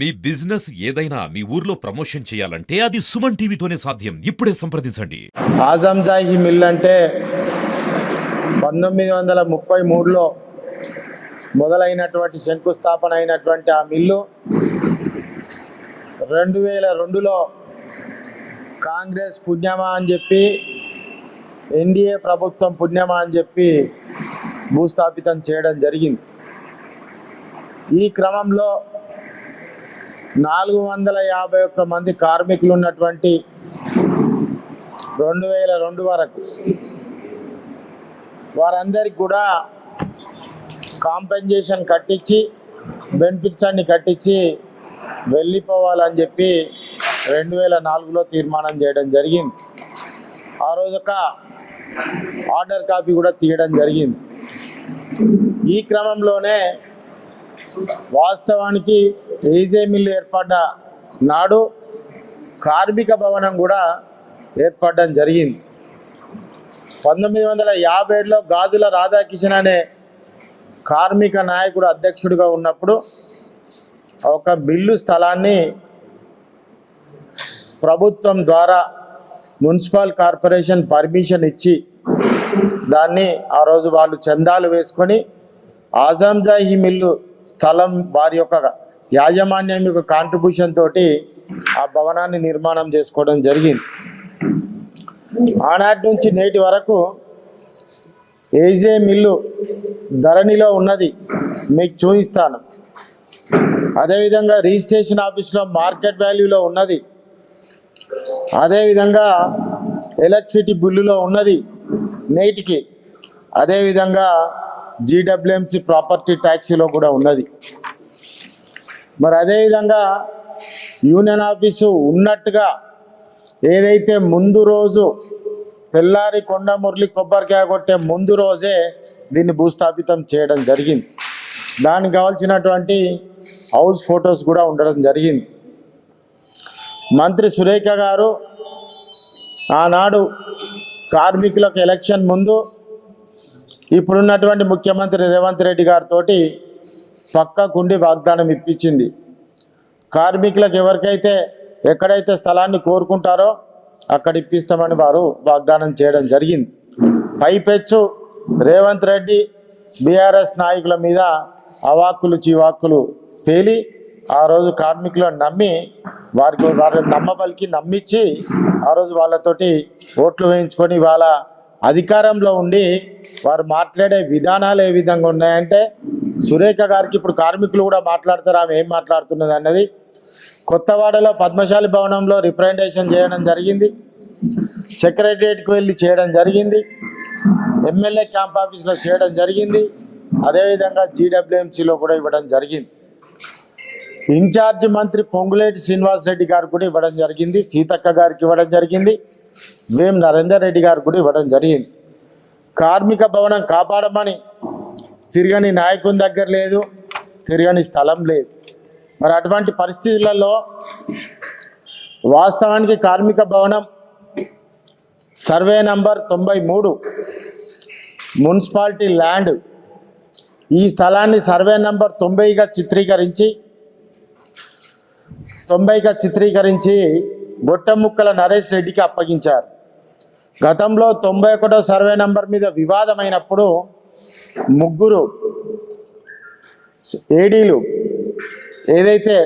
మీ business ఏదైనా మీ ఊర్లో promotion చేయాలంటే అది సుమన్ టీవీతోనే సాధ్యం. ఇప్పుడే సంప్రదించండి. ఆజంజాహి మిల్ అంటే పంతొమ్మిది వందల ముప్పై మూడులో మొదలైనటువంటి శంకుస్థాపన అయినటువంటి ఆ మిల్లు రెండు వేల రెండులో కాంగ్రెస్ పుణ్యమా అని చెప్పి ఎన్డీఏ ప్రభుత్వం పుణ్యమా అని చెప్పి భూస్థాపితం చేయడం జరిగింది. ఈ క్రమంలో నాలుగు వందల యాభై ఒక్క మంది కార్మికులు ఉన్నటువంటి రెండు వేల రెండు వరకు వారందరికి కూడా కాంపెన్సేషన్ కట్టించి బెనిఫిట్స్ అన్ని కట్టించి వెళ్ళిపోవాలని చెప్పి రెండు వేల నాలుగులో తీర్మానం చేయడం జరిగింది. ఆ రోజు ఒక ఆర్డర్ కాపీ కూడా తీయడం జరిగింది. ఈ క్రమంలోనే వాస్తవానికి ఈజే మిల్లు ఏర్పడ్డ నాడు కార్మిక భవనం కూడా ఏర్పడడం జరిగింది. పంతొమ్మిది వందల యాభై ఏడులో గాజుల రాధాకిషన్ అనే కార్మిక నాయకుడు అధ్యక్షుడిగా ఉన్నప్పుడు ఒక బిల్లు స్థలాన్ని ప్రభుత్వం ద్వారా మున్సిపల్ కార్పొరేషన్ పర్మిషన్ ఇచ్చి దాన్ని ఆ రోజు వాళ్ళు చందాలు వేసుకొని ఆజాంజాహి మిల్లు స్థలం వారి యొక్క యాజమాన్యం యొక్క కాంట్రిబ్యూషన్ తోటి ఆ భవనాన్ని నిర్మాణం చేసుకోవడం జరిగింది. ఆనాటి నుంచి నేటి వరకు ఏజే మిల్లు ధరణిలో ఉన్నది. మీకు చూపిస్తాను. అదేవిధంగా రిజిస్ట్రేషన్ ఆఫీస్లో మార్కెట్ వాల్యూలో ఉన్నది. అదేవిధంగా ఎలక్ట్రిసిటీ బిల్లులో ఉన్నది నేటికి. అదేవిధంగా జీడబ్ల్యూఎంసీ ప్రాపర్టీ ట్యాక్సీలో కూడా ఉన్నది. మరి అదేవిధంగా యూనియన్ ఆఫీసు ఉన్నట్టుగా ఏదైతే ముందు రోజు తెల్లారి కొండ మురళి కొబ్బరికాయ కొట్టే ముందు రోజే దీన్ని భూస్థాపితం చేయడం జరిగింది. దానికి కావాల్సినటువంటి హౌస్ ఫొటోస్ కూడా ఉండడం జరిగింది. మంత్రి సురేఖ గారు ఆనాడు కార్మికులకు ఎలక్షన్ ముందు ఇప్పుడున్నటువంటి ముఖ్యమంత్రి రేవంత్ రెడ్డి గారితో పక్కకుండి వాగ్దానం ఇప్పించింది. కార్మికులకు ఎవరికైతే ఎక్కడైతే స్థలాన్ని కోరుకుంటారో అక్కడ ఇప్పిస్తామని వారు వాగ్దానం చేయడం జరిగింది. పైపెచ్చు రేవంత్ రెడ్డి బీఆర్ఎస్ నాయకుల మీద అవాక్కులు చివాక్కులు పేలి ఆ రోజు కార్మికులను నమ్మి వారికి వారిని నమ్మబలికి నమ్మించి ఆ రోజు వాళ్ళతోటి ఓట్లు వేయించుకొని వాళ్ళ అధికారంలో ఉండి వారు మాట్లాడే విధానాలు ఏ విధంగా ఉన్నాయంటే సురేఖ గారికి ఇప్పుడు కార్మికులు కూడా మాట్లాడతారు ఆమె ఏం మాట్లాడుతున్నది అన్నది. కొత్తవాడలో పద్మశాలి భవనంలో రిప్రజెంటేషన్ చేయడం జరిగింది. సెక్రటరియట్కి వెళ్ళి చేయడం జరిగింది. ఎమ్మెల్యే క్యాంప్ ఆఫీస్లో చేయడం జరిగింది. అదేవిధంగా జీడబ్ల్యూఎంసీలో కూడా ఇవ్వడం జరిగింది. ఇన్ఛార్జ్ మంత్రి పొంగులేటి శ్రీనివాస్ రెడ్డి గారు కూడా ఇవ్వడం జరిగింది. సీతక్క గారికి ఇవ్వడం జరిగింది. వేం నరేందర్ రెడ్డి గారు కూడా ఇవ్వడం జరిగింది. కార్మిక భవనం కాపాడమని తిరగని నాయకుని దగ్గర లేదు తిరగని స్థలం లేదు. మరి అటువంటి పరిస్థితులలో వాస్తవానికి కార్మిక భవనం సర్వే నంబర్ తొంభై మూడు మున్సిపాలిటీ ల్యాండ్. ఈ స్థలాన్ని సర్వే నంబర్ తొంభైగా చిత్రీకరించి తొంభైగా చిత్రీకరించి బొట్టముక్కల నరేష్ రెడ్డికి అప్పగించారు. గతంలో తొంభై ఒకటో సర్వే నంబర్ మీద వివాదమైనప్పుడు ముగ్గురు ఏడీలు ఏదైతే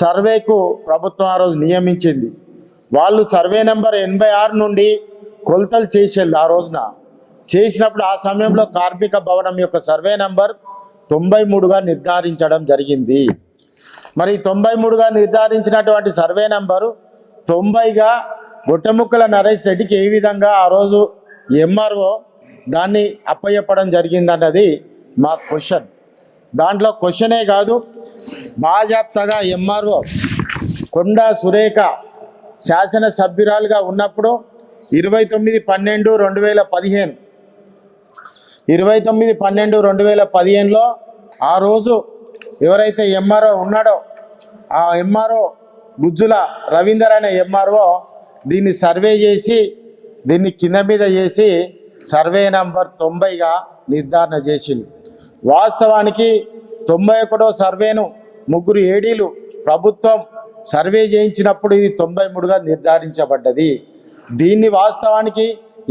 సర్వేకు ప్రభుత్వం ఆ రోజు నియమించింది వాళ్ళు సర్వే నెంబర్ ఎనభై ఆరు నుండి కొలతలు చేసేళ్ళు ఆ రోజున. చేసినప్పుడు ఆ సమయంలో కార్మిక భవనం యొక్క సర్వే నెంబర్ తొంభై మూడుగా నిర్ధారించడం జరిగింది. మరి తొంభై మూడుగా నిర్ధారించినటువంటి సర్వే నెంబరు తొంభైగా బుట్టముక్కల నరేష్ రెడ్డికి ఏ విధంగా ఆ రోజు ఎంఆర్ఓ దాన్ని అప్పయ్యప్పడం జరిగిందన్నది మా క్వశ్చన్. దాంట్లో క్వశ్చనే కాదు బాజాప్తగా ఎంఆర్ఓ కొండా సురేఖ శాసనసభ్యురాలుగా ఉన్నప్పుడు ఇరవై తొమ్మిది పన్నెండు రెండు వేల పదిహేను. ఇరవై తొమ్మిది పన్నెండు రెండు వేల పదిహేనులో ఆ రోజు ఎవరైతే ఎంఆర్ఓ ఉన్నాడో ఆ ఎంఆర్ఓ గుజ్జుల రవీందర్ అనే ఎంఆర్ఓ దీన్ని సర్వే చేసి దీన్ని కింద మీద చేసి సర్వే నంబర్ తొంభైగా నిర్ధారణ చేసింది. వాస్తవానికి తొంభై ఒకటో సర్వేను ముగ్గురు ఏడీలు ప్రభుత్వం సర్వే చేయించినప్పుడు ఇది తొంభై మూడుగా నిర్ధారించబడ్డది. దీన్ని వాస్తవానికి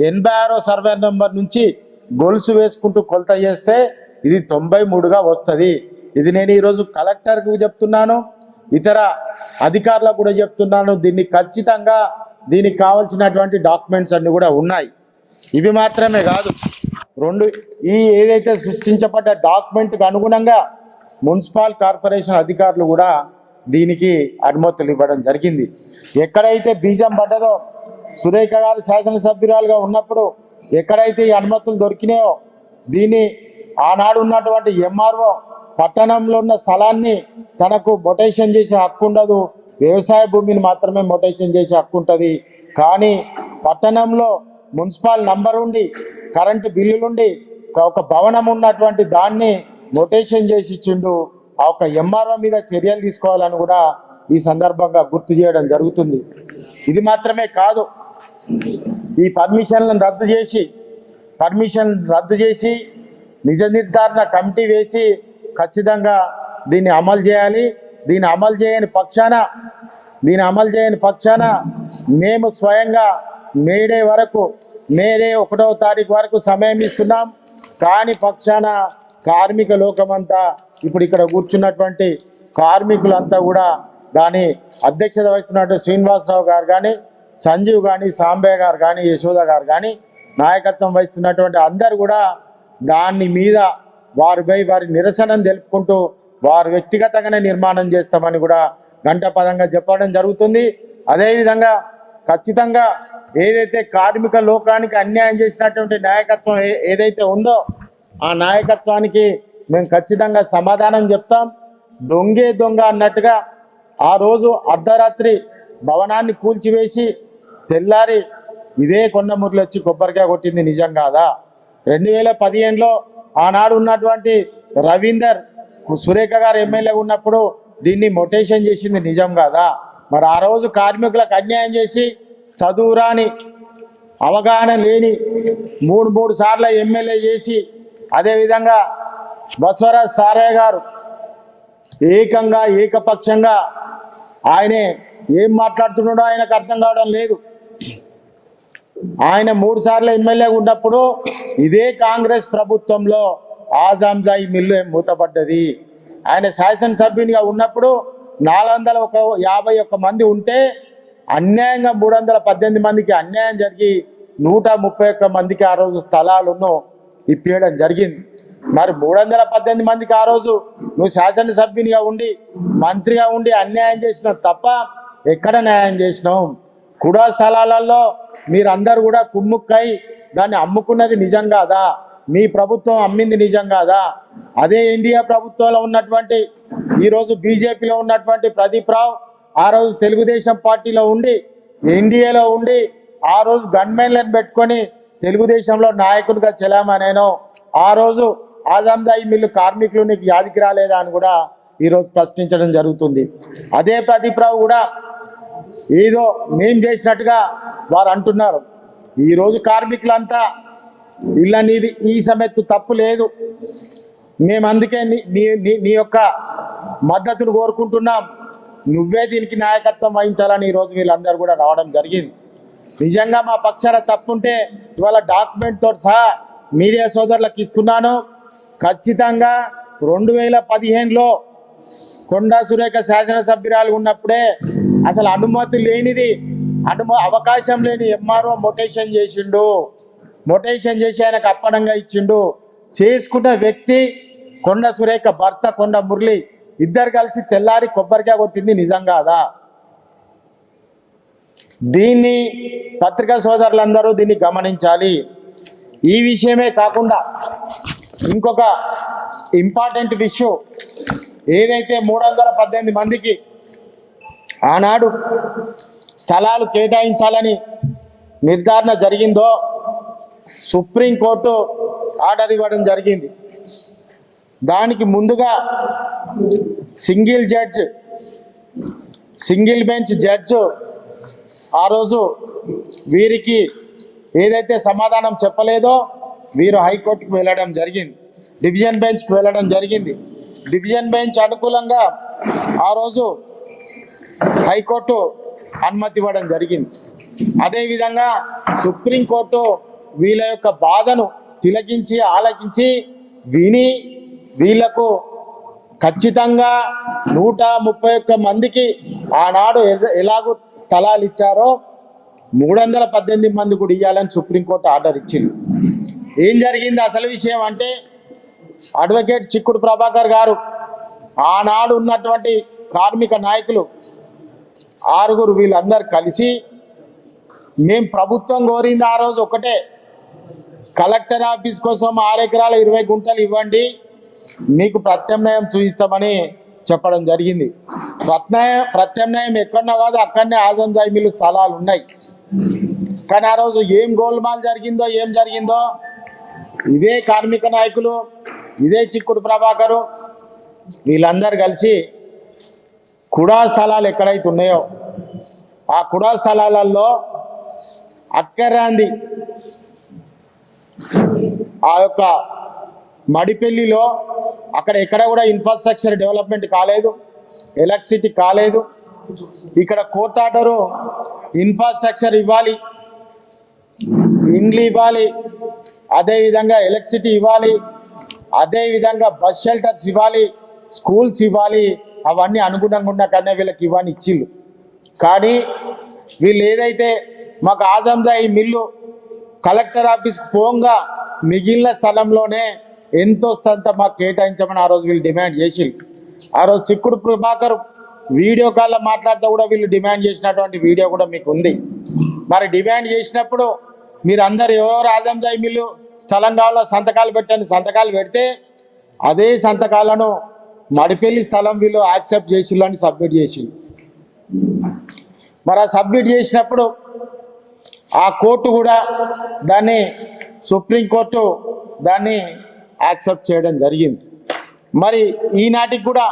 ఎనభై ఆరో సర్వే నెంబర్ నుంచి గొలుసు వేసుకుంటూ కొలత చేస్తే ఇది తొంభై మూడుగా వస్తుంది. ఇది నేను ఈరోజు కలెక్టర్కు చెప్తున్నాను ఇతర అధికారులకు కూడా చెప్తున్నాను దీన్ని ఖచ్చితంగా దీనికి కావాల్సినటువంటి డాక్యుమెంట్స్ అన్నీ కూడా ఉన్నాయి. ఇవి మాత్రమే కాదు రెండు ఈ ఏదైతే సృష్టించబడ్డ డాక్యుమెంట్కి అనుగుణంగా మున్సిపల్ కార్పొరేషన్ అధికారులు కూడా దీనికి అనుమతులు ఇవ్వడం జరిగింది. ఎక్కడైతే బీజం పడ్డదో సురేఖ గారు శాసనసభ్యురాలుగా ఉన్నప్పుడు ఎక్కడైతే ఈ అనుమతులు దొరికినాయో దీన్ని ఆనాడు ఉన్నటువంటి ఎంఆర్ఓ పట్టణంలో ఉన్న స్థలాన్ని తనకు బొటేషన్ చేసే హక్కు ఉండదు. వ్యవసాయ భూమిని మాత్రమే మొటేషన్ చేసే హక్కు ఉంటుంది. కానీ పట్టణంలో మున్సిపల్ నంబర్ ఉండి కరెంటు బిల్లులుండి ఒక భవనం ఉన్నటువంటి దాన్ని మొటేషన్ చేసి ఇచ్చిండు. ఆ ఒక ఎంఆర్ఓ మీద చర్యలు తీసుకోవాలని కూడా ఈ సందర్భంగా గుర్తు చేయడం జరుగుతుంది. ఇది మాత్రమే కాదు. ఈ పర్మిషన్లను రద్దు చేసి పర్మిషన్ రద్దు చేసి నిజ నిర్ధారణ కమిటీ వేసి ఖచ్చితంగా దీన్ని అమలు చేయాలి. దీన్ని అమలు చేయని పక్షాన దీన్ని అమలు చేయని పక్షాన మేము స్వయంగా మేడే వరకు మేడే ఒకటవ తారీఖు వరకు సమయం ఇస్తున్నాం. కాని పక్షాన కార్మిక లోకమంతా ఇప్పుడు ఇక్కడ కూర్చున్నటువంటి కార్మికులంతా కూడా దాని అధ్యక్షత వహిస్తున్నటువంటి శ్రీనివాసరావు గారు కానీ సంజీవ్ కానీ సాంబే గారు కానీ యశోద గారు కానీ నాయకత్వం వహిస్తున్నటువంటి అందరు కూడా దాని మీద వారిపై వారి నిరసనను తెలుపుకుంటూ వారు వ్యక్తిగతంగానే నిర్మాణం చేస్తామని కూడా గంట పదంగా చెప్పడం జరుగుతుంది. అదేవిధంగా ఖచ్చితంగా ఏదైతే కార్మిక లోకానికి అన్యాయం చేసినటువంటి నాయకత్వం ఏ- ఏదైతే ఉందో ఆ నాయకత్వానికి మేము ఖచ్చితంగా సమాధానం చెప్తాం. దొంగే దొంగ అన్నట్టుగా ఆ రోజు అర్ధరాత్రి భవనాన్ని కూల్చివేసి తెల్లారి ఇదే కొండమూరులు వచ్చి కొబ్బరికాయ కొట్టింది నిజం కాదా? రెండు వేల పదిహేనులో ఆనాడు ఉన్నటువంటి రవీందర్ సురేఖ గారు ఎమ్మెల్యే ఉన్నప్పుడు దీన్ని మొటేషన్ చేసింది నిజం కాదా? మరి ఆ రోజు కార్మికులకు అన్యాయం చేసి చదువురాని అవగాహన లేని మూడు మూడు సార్లు ఎమ్మెల్యే చేసి అదేవిధంగా బసవరాజ్ సారయ్య గారు ఏకంగా ఏకపక్షంగా ఆయనే ఏం మాట్లాడుతున్నాడో ఆయనకు అర్థం కావడం లేదు. ఆయన మూడు సార్లు ఎమ్మెల్యేగా ఉన్నప్పుడు ఇదే కాంగ్రెస్ ప్రభుత్వంలో ఆజాంజాయి మిల్లు మూతపడ్డది. ఆయన శాసనసభ్యునిగా ఉన్నప్పుడు నాలుగు వందల ఒక యాభై ఒక్క మంది ఉంటే అన్యాయంగా మూడు వందల పద్దెనిమిది మందికి అన్యాయం జరిగి నూట ముప్పై ఒక్క మందికి ఆ రోజు స్థలాలను ఇప్పించడం జరిగింది. మరి మూడు వందల పద్దెనిమిది మందికి ఆ రోజు నువ్వు శాసనసభ్యునిగా ఉండి మంత్రిగా ఉండి అన్యాయం చేసినావు తప్ప ఎక్కడ న్యాయం చేసినావు? కుడా స్థలాలలో మీరందరూ కూడా కుమ్ముక్కై దాన్ని అమ్ముకున్నది నిజం కాదా? మీ ప్రభుత్వం అమ్మింది నిజం కాదా? అదే ఇండియా ప్రభుత్వంలో ఉన్నటువంటి ఈరోజు బీజేపీలో ఉన్నటువంటి ప్రదీప్ రావు ఆ రోజు తెలుగుదేశం పార్టీలో ఉండి ఎన్డీఏలో ఉండి ఆ రోజు గన్మెన్లను పెట్టుకొని తెలుగుదేశంలో నాయకుడిగా చెలామనేనో ఆ రోజు ఆదాందాయి మిల్లు కార్మికులు నీకు యాదికి రాలేదా అని కూడా ఈరోజు ప్రశ్నించడం జరుగుతుంది. అదే ప్రదీప్ రావు కూడా ఏదో మేం చేసినట్టుగా వారు అంటున్నారు. ఈరోజు కార్మికులంతా ఇళ్ళ నీది ఈ సమెత్తు తప్పు లేదు. మేము అందుకే నీ నీ నీ- యొక్క మద్దతును కోరుకుంటున్నాం. నువ్వే దీనికి నాయకత్వం వహించాలని ఈరోజు వీళ్ళందరూ కూడా రావడం జరిగింది. నిజంగా మా పక్షాన తప్పుంటే ఇవాళ డాక్యుమెంట్తో సహా మీడియా సోదరులకు ఇస్తున్నాను. ఖచ్చితంగా రెండు వేల పదిహేనులో కొండా సురేఖ శాసనసభ్యురాలు ఉన్నప్పుడే అసలు అనుమతి లేనిది అనుమ అవకాశం లేని ఎంఆర్ఓ మొటేషన్ చేసిండు. మొటేషన్ చేసి ఆయనకు అప్పనంగా ఇచ్చిండు. చేసుకున్న వ్యక్తి కొండ సురేఖ భర్త కొండ మురళి ఇద్దరు కలిసి తెల్లారి కొబ్బరికాయ కొట్టింది నిజం కాదా? దీన్ని పత్రికా సోదరులందరూ దీన్ని గమనించాలి. ఈ విషయమే కాకుండా ఇంకొక ఇంపార్టెంట్ విషయం ఏదైతే మూడు వందల పద్దెనిమిది మందికి ఆనాడు స్థలాలు కేటాయించాలని నిర్ధారణ జరిగిందో సుప్రీంకోర్టు ఆర్డర్ ఇవ్వడం జరిగింది. దానికి ముందుగా single judge single bench judge ఆ రోజు వీరికి ఏదైతే సమాధానం చెప్పలేదో వీరు హైకోర్టుకు వెళ్ళడం జరిగింది. డివిజన్ బెంచ్కి వెళ్ళడం జరిగింది. డివిజన్ బెంచ్ అనుకూలంగా ఆ రోజు హైకోర్టు అనుమతి ఇవ్వడం జరిగింది. అదేవిధంగా సుప్రీంకోర్టు వీళ్ళ యొక్క బాధను తిలకించి ఆలకించి విని వీళ్ళకు ఖచ్చితంగా నూట ముప్పై ఒక్క మందికి ఆనాడు ఎలాగో స్థలాలు ఇచ్చారో మూడు వందల పద్దెనిమిది మంది కూడా ఇవ్వాలని సుప్రీంకోర్టు ఆర్డర్ ఇచ్చింది. ఏం జరిగింది అసలు విషయం అంటే అడ్వకేట్ చిక్కుడు ప్రభాకర్ గారు ఆనాడు ఉన్నటువంటి కార్మిక నాయకులు ఆరుగురు వీళ్ళందరూ కలిసి మేం ప్రభుత్వం కోరింది ఆ రోజు ఒకటే కలెక్టర్ ఆఫీస్ కోసం ఆరు ఎకరాల ఇరవై గుంటలు ఇవ్వండి. మీకు ప్రత్యామ్నాయం చూపిస్తామని చెప్పడం జరిగింది. ప్రత్యామ్నాయం ప్రత్యామ్నాయం ఎక్కడన్నా కాదు అక్కడనే ఆజంజాయి మిల్లు స్థలాలు ఉన్నాయి. కానీ ఆ రోజు ఏం గోల్మాల్ జరిగిందో ఏం జరిగిందో ఇదే కార్మిక నాయకులు ఇదే చిక్కుడు ప్రభాకరు వీళ్ళందరూ కలిసి కుడా స్థలాలు ఎక్కడైతే ఉన్నాయో ఆ కుడా స్థలాలలో అక్కరాంది ఆ యొక్క మడిపెల్లిలో అక్కడ ఎక్కడ కూడా ఇన్ఫ్రాస్ట్రక్చర్ డెవలప్మెంట్ కాలేదు ఎలక్ట్రిసిటీ కాలేదు. ఇక్కడ కోర్ట్ ఆర్డరు ఇన్ఫ్రాస్ట్రక్చర్ ఇవ్వాలి ఇండ్లు ఇవ్వాలి అదేవిధంగా ఎలక్ట్రిసిటీ ఇవ్వాలి అదేవిధంగా బస్ షెల్టర్స్ ఇవ్వాలి స్కూల్స్ ఇవ్వాలి అవన్నీ అనుగుణంగా ఉన్న కన్నా వీళ్ళకి ఇవ్వని ఇచ్చిళ్ళు. కానీ వీళ్ళు ఏదైతే మాకు ఆజంజా ఈ మిల్లు కలెక్టర్ ఆఫీస్కి పోంగా మిగిలిన స్థలంలోనే ఎంతో స్థంత మాకు కేటాయించమని ఆ రోజు వీళ్ళు డిమాండ్ చేసి ఆ రోజు చిక్కుడు ప్రభాకర్ వీడియో కాల్లో మాట్లాడితే కూడా వీళ్ళు డిమాండ్ చేసినటువంటి వీడియో కూడా మీకు ఉంది. మరి డిమాండ్ చేసినప్పుడు మీరు అందరు ఎవరెవరు ఆదంజాయి మిల్లు స్థలం కావాలో సంతకాలు పెట్టండి సంతకాలు పెడితే అదే సంతకాలను మడిపెల్లి స్థలం వీళ్ళు యాక్సెప్ట్ చేసిల్లని సబ్మిట్ చేసి మరి ఆ సబ్మిట్ చేసినప్పుడు ఆ కోర్టు కూడా దాన్ని సుప్రీంకోర్టు దాన్ని యాక్సెప్ట్ చేయడం జరిగింది. మరి ఈనాటికి కూడా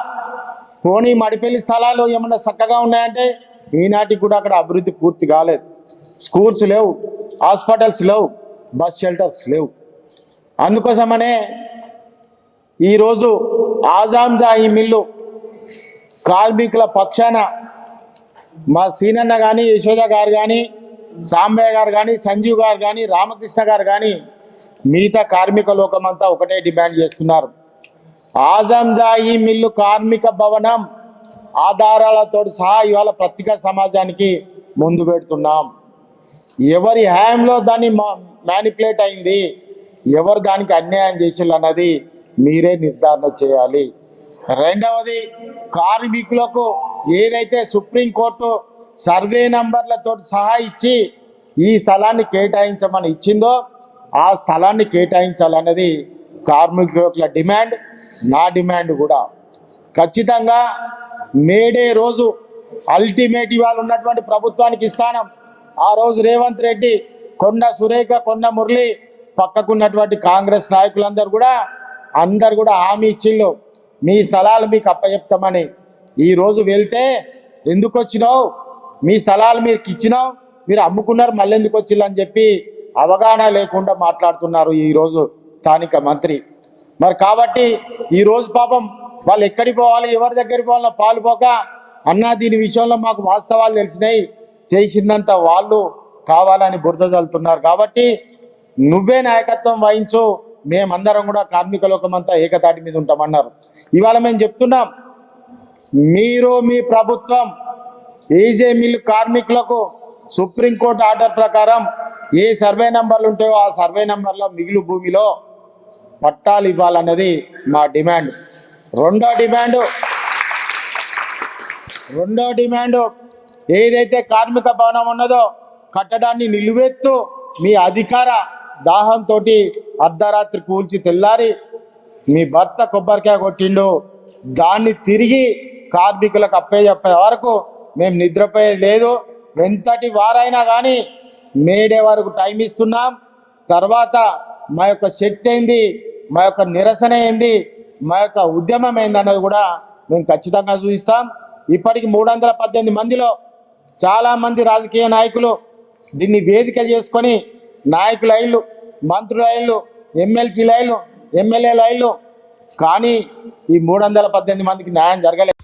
పోనీ మడిపెల్లి స్థలాలు ఏమన్నా చక్కగా ఉన్నాయంటే ఈనాటికి కూడా అక్కడ అభివృద్ధి పూర్తి కాలేదు. స్కూల్స్ లేవు హాస్పిటల్స్ లేవు బస్ షెల్టర్స్ లేవు. అందుకోసమనే ఈరోజు ఆజాంజా ఈ మిల్లు కార్మికుల పక్షాన మా సీనన్న కానీ యశోద గారు కానీ సాంబయ్య గారు కానీ సంజీవ్ గారు కానీ రామకృష్ణ గారు కానీ మిగతా కార్మిక లోకమంతా ఒకటే డిమాండ్ చేస్తున్నారు. ఆజంజాయి మిల్లు కార్మిక భవనం ఆధారాలతో సహా ఇవాళ పత్రికా సమాజానికి ముందు పెడుతున్నాం. ఎవరి హయాంలో దాన్ని మ్యానిపులేట్ అయింది ఎవరు దానికి అన్యాయం చేసిల్లు అన్నది మీరే నిర్ధారణ చేయాలి. రెండవది కార్మికులకు ఏదైతే సుప్రీంకోర్టు సర్వే నంబర్లతో సహా ఇచ్చి ఈ స్థలాన్ని కేటాయించమని ఇచ్చిందో ఆ స్థలాన్ని కేటాయించాలన్నది కార్మికుల డిమాండ్ నా డిమాండ్ కూడా. ఖచ్చితంగా మేడే రోజు అల్టిమేట్ ఇవాళ ఉన్నటువంటి ప్రభుత్వానికి ఇస్తానం. ఆ రోజు రేవంత్ రెడ్డి కొండ సురేఖ కొండ మురళి పక్కకున్నటువంటి కాంగ్రెస్ నాయకులందరూ కూడా అందరు కూడా హామీ ఇచ్చిళ్ళు. మీ స్థలాలు మీకు అప్పచెప్తామని. ఈ రోజు వెళ్తే ఎందుకు వచ్చినావు? మీ స్థలాలు మీకు ఇచ్చినావు మీరు అమ్ముకున్నారు మళ్ళీ ఎందుకు వచ్చిల్లు అని చెప్పి అవగాహన లేకుండా మాట్లాడుతున్నారు ఈరోజు స్థానిక మంత్రి. మరి కాబట్టి ఈ రోజు పాపం వాళ్ళు ఎక్కడికి పోవాలి ఎవరి దగ్గరికి పోవాలో పాలు పోక అన్నా దీని విషయంలో మాకు వాస్తవాలు తెలిసినాయి. చేసిందంత వాళ్ళు కావాలని బురద చల్లుతున్నారు కాబట్టి నువ్వే నాయకత్వం వహించు మేమందరం కూడా కార్మిక లోకమంతా ఏకతాటి మీద ఉంటామన్నారు. ఇవాళ మేము చెప్తున్నాం మీరు మీ ప్రభుత్వం ఏజే మిల్లు కార్మికులకు సుప్రీంకోర్టు ఆర్డర్ ప్రకారం ఏ సర్వే నంబర్లు ఉంటాయో ఆ సర్వే నంబర్లో మిగులు భూమిలో పట్టాలు ఇవ్వాలన్నది మా డిమాండ్. రెండో డిమాండ్. రెండో డిమాండ్. ఏదైతే కార్మిక భవనం ఉన్నదో కట్టడాన్ని నిలువెత్తు మీ అధికార దాహంతో అర్ధరాత్రి కూల్చి తెల్లారి మీ భర్త కొబ్బరికాయ కొట్టిండు. దాన్ని తిరిగి కార్మికులకు అప్పే చెప్పే వరకు మేము నిద్రపోయేది లేదు. ఎంతటి వారైనా కానీ మేడే వరకు టైం ఇస్తున్నాం. తర్వాత మా యొక్క శక్తి ఏంది? మా యొక్క నిరసన ఏంది? మా యొక్క ఉద్యమం ఏంది కూడా మేము ఖచ్చితంగా చూపిస్తాం. ఇప్పటికి మూడు వందల పద్దెనిమిది మందిలో చాలామంది రాజకీయ నాయకులు దీన్ని వేదిక చేసుకొని నాయకుల ఐళ్ళు మంత్రుల ఐళ్ళు ఎమ్మెల్సీల ఐళ్ళు ఎమ్మెల్యేల ఐళ్ళు కానీ ఈ మూడు వందల పద్దెనిమిది మందికి న్యాయం జరగలేదు.